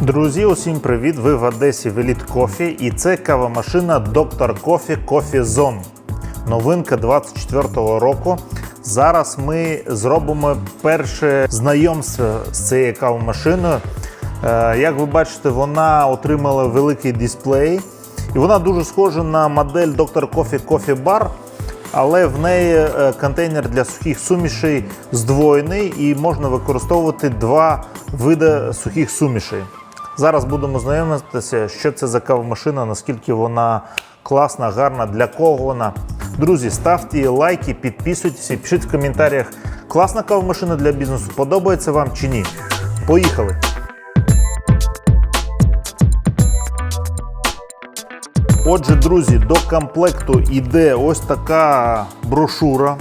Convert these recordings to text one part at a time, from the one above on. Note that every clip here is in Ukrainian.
Друзі, усім привіт! Ви в Одесі в Elite Coffee і це кавомашина Dr. Coffee Coffee Zone. Новинка 24-го року. Зараз ми зробимо перше знайомство з цією кавомашиною. Е, Як ви бачите, вона отримала великий дисплей. І вона дуже схожа на модель Dr. Coffee Coffee Bar, але в неї е, контейнер для сухих сумішей здвоєний і можна використовувати два види сухих сумішей. Зараз будемо знайомитися, що це за кавомашина, наскільки вона класна, гарна, для кого вона. Друзі, ставте лайки, підписуйтесь і пишіть в коментарях, класна кавомашина для бізнесу, подобається вам чи ні. Поїхали! Отже, друзі, до комплекту йде ось така брошура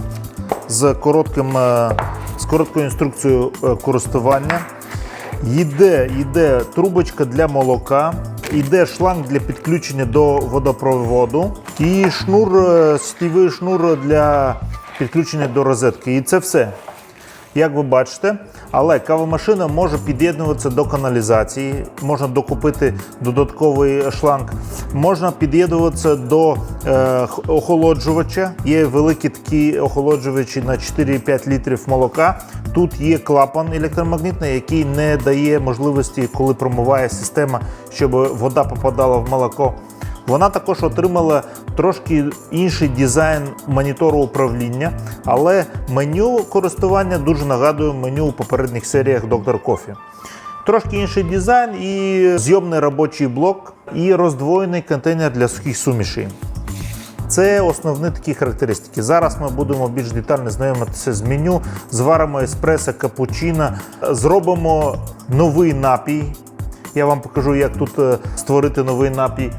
з, коротким, е, з короткою інструкцією е, користування. Йде, йде трубочка для молока, йде шланг для підключення до водопроводу і шнур, е, сітєвий шнур для підключення до розетки. І це все. Як ви бачите, але кавомашина може під'єднуватися до каналізації, можна докупити додатковий шланг, можна під'єднуватися до е, охолоджувача. Є великі такі охолоджувачі на 4-5 літрів молока. Тут є клапан електромагнітний, який не дає можливості, коли промиває система, щоб вода попадала в молоко. Вона також отримала трошки інший дизайн монітору управління, але меню користування дуже нагадує меню у попередніх серіях Dr. Coffee. Трошки інший дизайн і зйомний робочий блок, і роздвоєний контейнер для сухих сумішей. Це основні такі характеристики. Зараз ми будемо більш детально знайомитися з меню, зваримо еспресо, капучино, зробимо новий напій. Я вам покажу, як тут е, створити новий напій.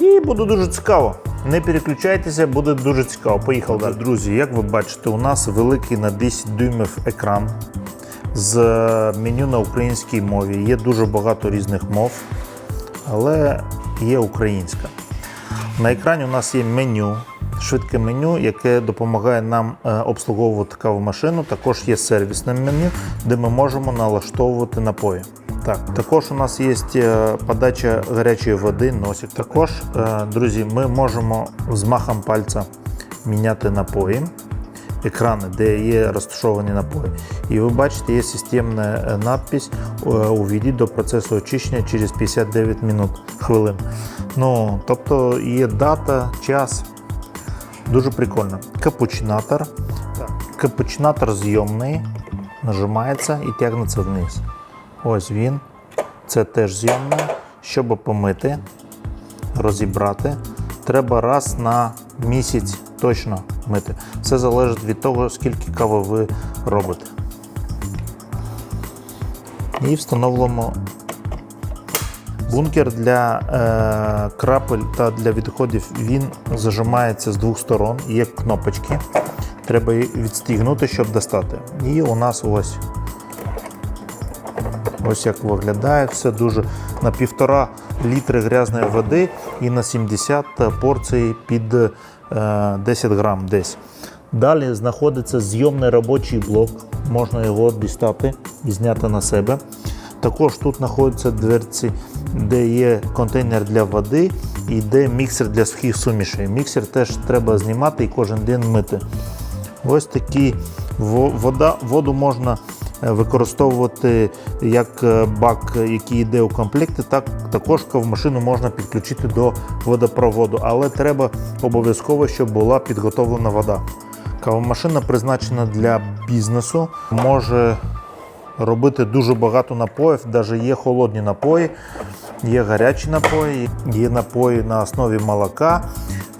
І буде дуже цікаво. Не переключайтеся, буде дуже цікаво. Поїхали далі. Друзі, як ви бачите, у нас великий на 10 дюймів екран з меню на українській мові. Є дуже багато різних мов, але є українська. На екрані у нас є меню, швидке меню, яке допомагає нам е, обслуговувати кавомашину. Також є сервісне меню, де ми можемо налаштовувати напої. Так, також у нас є е, подача гарячої води, носик. Також, е, друзі, ми можемо взмахом пальця міняти напої. Екрани, де є розташовані напої. І ви бачите, є системна е, надпись «Увійдіть до процесу очищення через 59 минут хвилин. Ну, тобто є дата, час. Дуже прикольно. Капучинатор. Капучинатор зйомний. Нажимається і тягнеться вниз. Ось він. Це теж зйомне. Щоб помити, розібрати, треба раз на місяць точно мити. Все залежить від того, скільки кави ви робите. І встановлюємо бункер для е, крапель та для відходів. Він зажимається з двох сторон. Є кнопочки. Треба їх відстігнути, щоб достати. І у нас ось Ось як виглядає все дуже на півтора літри грязної води і на 70 порцій під е, 10 грам десь. Далі знаходиться зйомний робочий блок, можна його дістати і зняти на себе. Також тут знаходяться дверці, де є контейнер для води і де міксер для сухих сумішей. Міксер теж треба знімати і кожен день мити. Ось такі вода, воду можна е, використовувати як е, бак, який йде у комплекті, так також машину можна підключити до водопроводу, але треба обов'язково, щоб була підготовлена вода. Кавомашина призначена для бізнесу, може робити дуже багато напоїв, навіть є холодні напої, є гарячі напої, є напої на основі молока.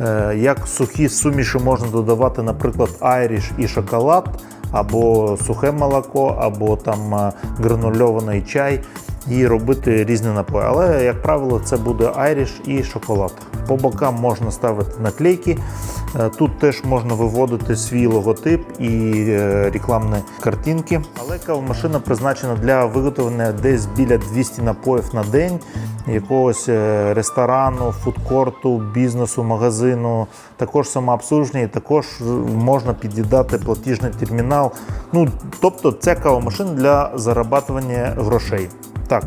Е, Як сухі суміші можна додавати, наприклад, айріш і шоколад, або сухе молоко, або там е, гранульований чай, і робити різні напої. Але, як правило, це буде айріш і шоколад. По бокам можна ставити наклейки. Е, Тут теж можна виводити свій логотип і е, рекламні картинки. Але кавомашина призначена для виготовлення десь біля 200 напоїв на день, якогось е, ресторану, фудкорту, бізнесу, магазину, також самообслуження, і також можна під'їдати платіжний термінал. Ну, тобто це кавомашина для зарабатування грошей. Так,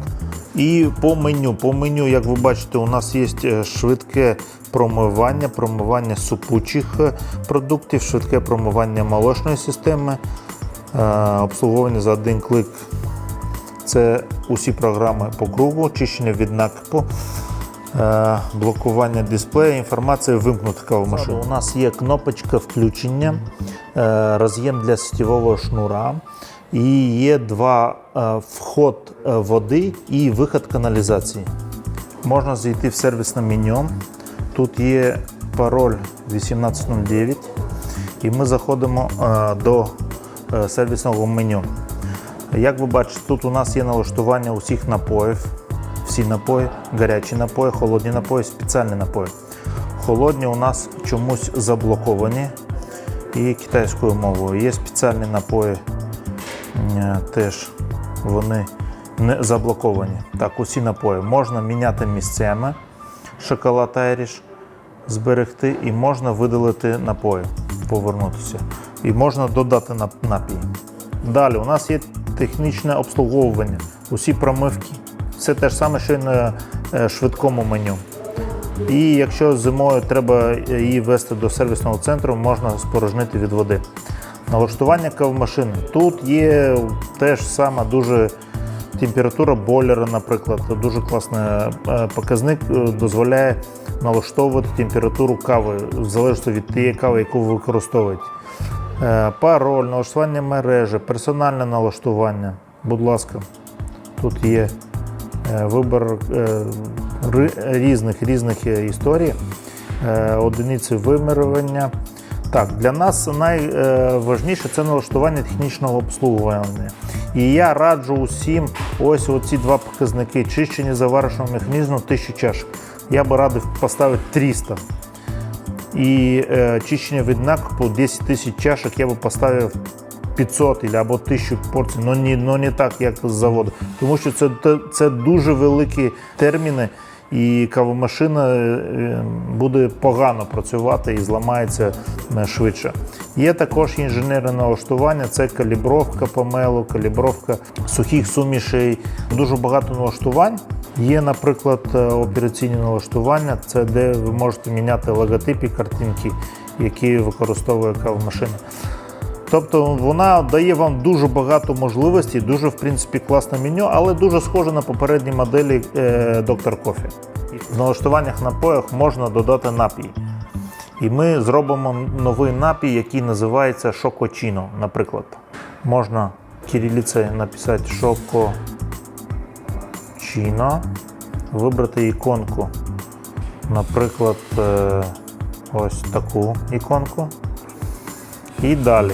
І по меню. По меню, як ви бачите, у нас є е, швидке промивання, промивання супучих е, продуктів, швидке промивання молочної системи, е, обслуговування за один клик. Це усі програми по кругу, очищення від накипу, блокування дисплея, інформація вимкнути кавомашину. У нас є кнопочка включення, роз'єм для сітєвого шнура. І є два е, вход е, води і виход каналізації. Можна зайти в сервісне меню. Тут є пароль 1809, і ми заходимо е, до сервісного меню. Як ви бачите, тут у нас є налаштування усіх напоїв. Всі напої, гарячі напої, холодні напої, спеціальні напої. Холодні у нас чомусь заблоковані і китайською мовою. Є спеціальні напої, теж вони не заблоковані. Так, усі напої можна міняти місцями, шоколад Irish зберегти і можна видалити напої, повернутися. І можна додати напій. Далі у нас є технічне обслуговування, усі промивки. Все те ж саме, що й на е, швидкому меню. І якщо зимою треба її вести до сервісного центру, можна спорожнити від води. Налаштування кавомашини. Тут є теж саме дуже температура бойлера, наприклад. Дуже класний е, показник, е, дозволяє налаштовувати температуру кави, в залежності від тієї кави, яку ви використовуєте. Е, Пароль, налаштування мережі, персональне налаштування. Будь ласка, тут є вибір різних різних історій, одиниці вимірювання. Так, для нас найважніше це налаштування технічного обслуговування. І я раджу усім ось оці два показники: чищення заварочного механізму 1000 чашок. Я би радив поставити 300. І е, чищення від накипу 10 тисяч чашок я би поставив 500 або 1000 порцій, але не, но не так, як з заводу. Тому що це, це дуже великі терміни, і кавомашина е, буде погано працювати і зламається е, швидше. Є також інженерне налаштування, це калібровка помелу, калібровка сухих сумішей. Дуже багато налаштувань. Є, наприклад, е, операційні налаштування, це де ви можете міняти логотип картинки, які використовує кавомашина. Тобто вона дає вам дуже багато можливостей, дуже в принципі класне меню, але дуже схоже на попередні моделі е, Dr. Coffee. В налаштуваннях напоях можна додати напій. І ми зробимо новий напій, який називається шокочино, наприклад. Можна кирилицею написати шокочино, вибрати іконку, наприклад, е, ось таку іконку. І далі.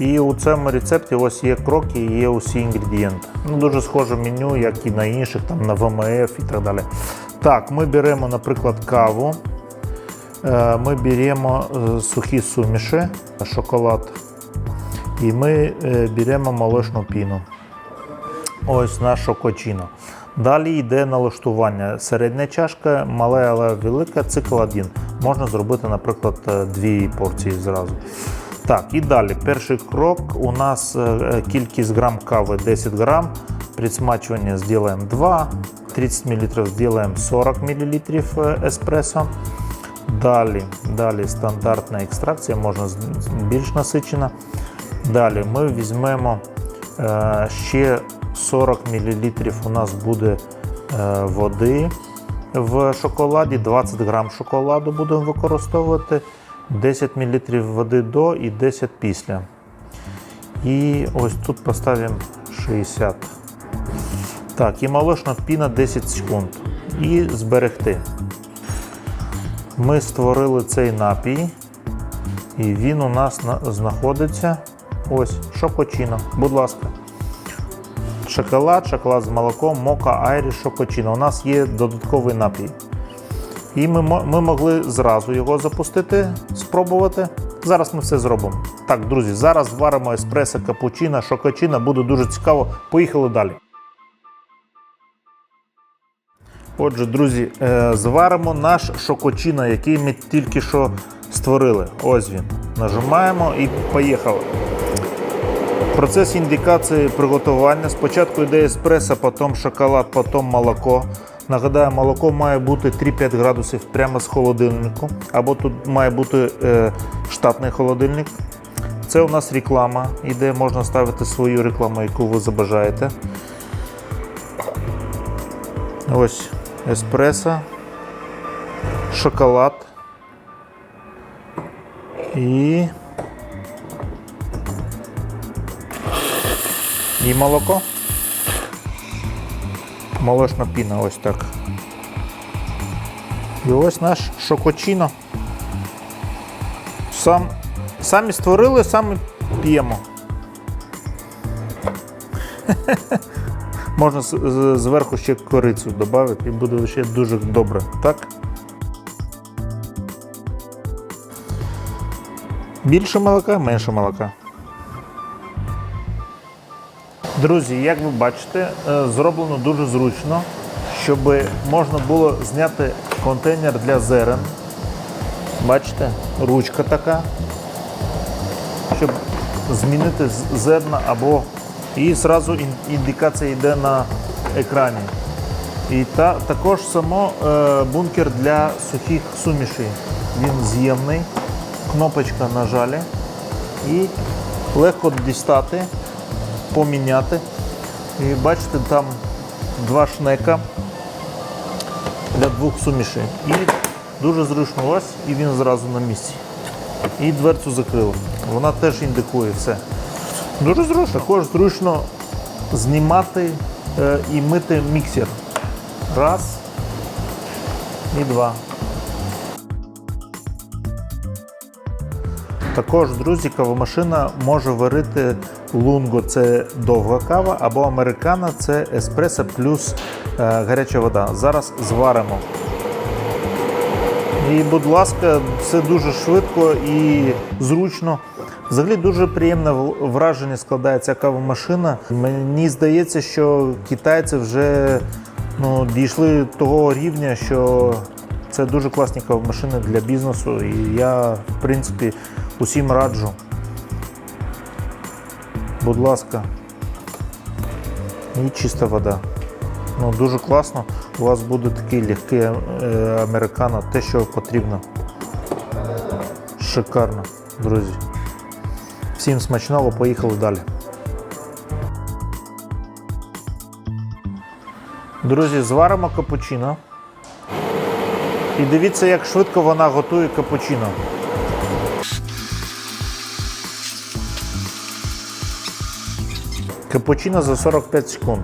І у цьому рецепті ось є кроки і є усі інгредієнти. Ну, дуже схоже меню, як і на інших, там на ВМФ і так далі. Так, ми беремо, наприклад, каву. Е, Ми беремо е, сухі суміші, шоколад. І ми е, беремо молочну піну. Ось наш шокочино. Далі йде налаштування. Середня чашка, мала, але велика, цикл 1. Можна зробити, наприклад, дві порції зразу. Так, і далі. Перший крок у нас е, кількість грам кави 10 грам. При зробимо 2, 30 мл зробимо 40 мл еспресо. Далі, далі стандартна екстракція, можна більш насичена. Далі ми візьмемо е, ще 40 мл у нас буде е, води в шоколаді, 20 грам шоколаду будемо використовувати, 10 мл води до і 10 після. І ось тут поставимо 60. Так, і молочна піна 10 секунд. І зберегти. Ми створили цей напій, і він у нас на- знаходиться ось шокочино. Будь ласка. Шоколад, шоколад з молоком, мока, айріш, шокочино. У нас є додатковий напій. І ми, ми могли зразу його запустити, спробувати. Зараз ми все зробимо. Так, друзі, зараз варимо еспресо, капучино, шокочино. Буде дуже цікаво. Поїхали далі. Отже, друзі, е, зваримо наш шокочино, який ми тільки що створили. Ось він. Нажимаємо і поїхали. Процес індикації приготування. Спочатку йде еспресо, потім шоколад, потім молоко. Нагадаю, молоко має бути 3-5 градусів прямо з холодильнику, або тут має бути е, штатний холодильник. Це у нас реклама, іде, можна ставити свою рекламу, яку ви забажаєте. Ось еспресо, шоколад і, і молоко. Молочна піна, ось так. І ось наш шокочино. Сам, самі створили, самі п'ємо. Можна зверху ще корицю додати і буде ще дуже добре, так? Більше молока, менше молока. Друзі, як ви бачите, е, зроблено дуже зручно, щоб можна було зняти контейнер для зерен. Бачите, ручка така, щоб змінити зерна або і ін- індикація йде на екрані. І та, також само е, бункер для сухих сумішей. Він з'ємний, кнопочка нажалі і легко дістати, поміняти. І бачите, там два шнека для двох сумішей. І дуже зручно ось, і він зразу на місці. І дверцю закрили. Вона теж індикує все. Дуже зручно. Також зручно знімати е, і мити міксер. Раз і два. Також, друзі, кавомашина може варити лунго це довга кава, або американо це еспресо плюс е, гаряча вода. Зараз зваримо. І, будь ласка, це дуже швидко і зручно. Взагалі дуже приємне враження складає ця кавомашина. Мені здається, що китайці вже ну, дійшли того рівня, що це дуже класні кавомашини для бізнесу. І я, в принципі, усім раджу. Будь ласка. І чиста вода. Ну, дуже класно. У вас буде такий легкий е, американо, те, що потрібно. Шикарно, друзі. Всім смачного, поїхали далі. Друзі, зваримо капучино. І дивіться, як швидко вона готує капучино. Капучино за 45 секунд.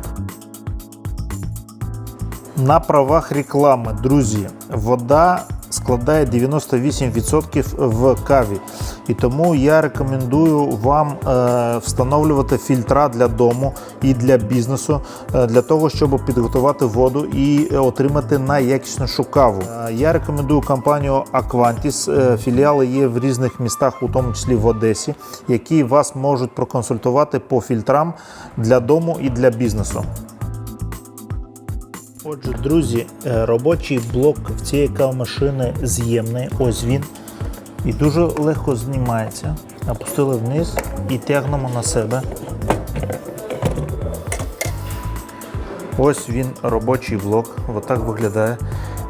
На правах реклами, друзі, вода складає 98% в каві. І тому я рекомендую вам е, встановлювати фільтра для дому і для бізнесу е, для того, щоб підготувати воду і отримати найякіснішу каву. Е, я рекомендую компанію Aquantis. Філіали є в різних містах, у тому числі в Одесі, які вас можуть проконсультувати по фільтрам для дому і для бізнесу. Отже, друзі, робочий блок в цієї кавомашини з'ємний. Ось він. І дуже легко знімається. Опустили вниз і тягнемо на себе. Ось він робочий блок. Отак виглядає.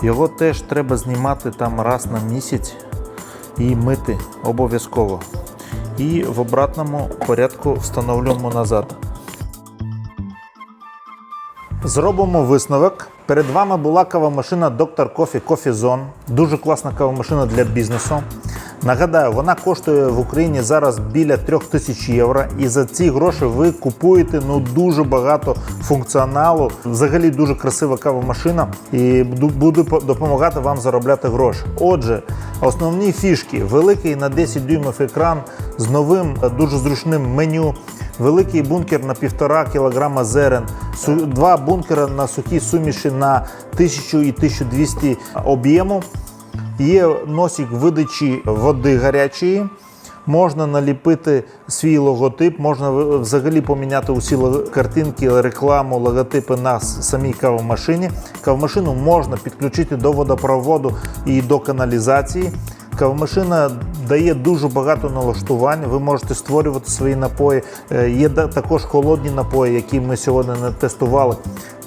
Його теж треба знімати там раз на місяць і мити обов'язково. І в обратному порядку встановлюємо назад. Зробимо висновок. Перед вами була кавомашина Dr. Coffee Coffee Zone. Дуже класна кавомашина для бізнесу. Нагадаю, вона коштує в Україні зараз біля 3000 євро. І за ці гроші ви купуєте ну дуже багато функціоналу. Взагалі дуже красива кавомашина і буду- допомагати вам заробляти гроші. Отже, основні фішки: великий на 10 дюймів екран з новим е, дуже зручним меню. Великий бункер на 1,5 кг зерен, два бункери на сухі суміші на 1000 і 1200 об'єму. Є носик видачі води гарячої. Можна наліпити свій логотип, можна взагалі поміняти усі картинки, рекламу, логотипи на самій кавомашині. Кавомашину можна підключити до водопроводу і до каналізації. Кавомашина дає дуже багато налаштувань. Ви можете створювати свої напої. Е, Є також холодні напої, які ми сьогодні не тестували.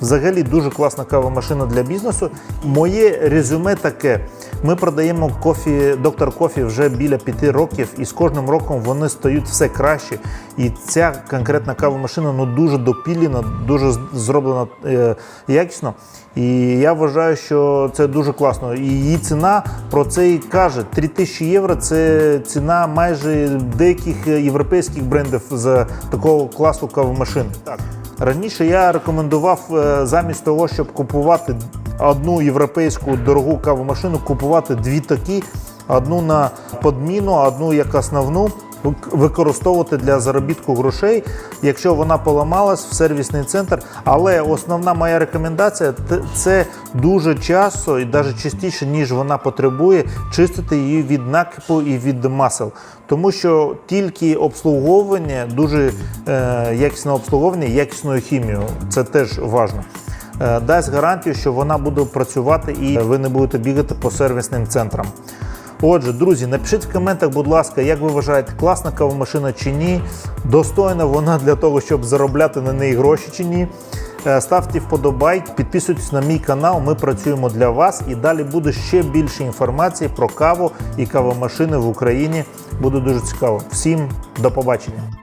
Взагалі дуже класна кавомашина для бізнесу. Моє резюме таке: ми продаємо кофі, доктор кофі вже біля п'яти років, і з кожним роком вони стають все краще. І ця конкретна кавомашина ну дуже допілена, дуже зроблена е, якісно. І я вважаю, що це дуже класно. І її ціна про це і каже: 3000 євро це ціна майже деяких європейських брендів з такого класу кавомашин. Так. Раніше я рекомендував е, замість того, щоб купувати одну європейську дорогу кавомашину, купувати дві такі, одну на подміну, одну як основну. Використовувати для заробітку грошей, якщо вона поламалась в сервісний центр. Але основна моя рекомендація це дуже часто і навіть частіше, ніж вона потребує, чистити її від накипу і від масел. Тому що тільки обслуговування, дуже е, якісне обслуговування, якісною хімією, це теж важливо. Е, дасть гарантію, що вона буде працювати і ви не будете бігати по сервісним центрам. Отже, друзі, напишіть в коментах, будь ласка, як ви вважаєте, класна кавомашина чи ні, достойна вона для того, щоб заробляти на неї гроші чи ні. Е, Ставте вподобайки, підписуйтесь на мій канал. Ми працюємо для вас і далі буде ще більше інформації про каву і кавомашини в Україні. Буде дуже цікаво. Всім до побачення.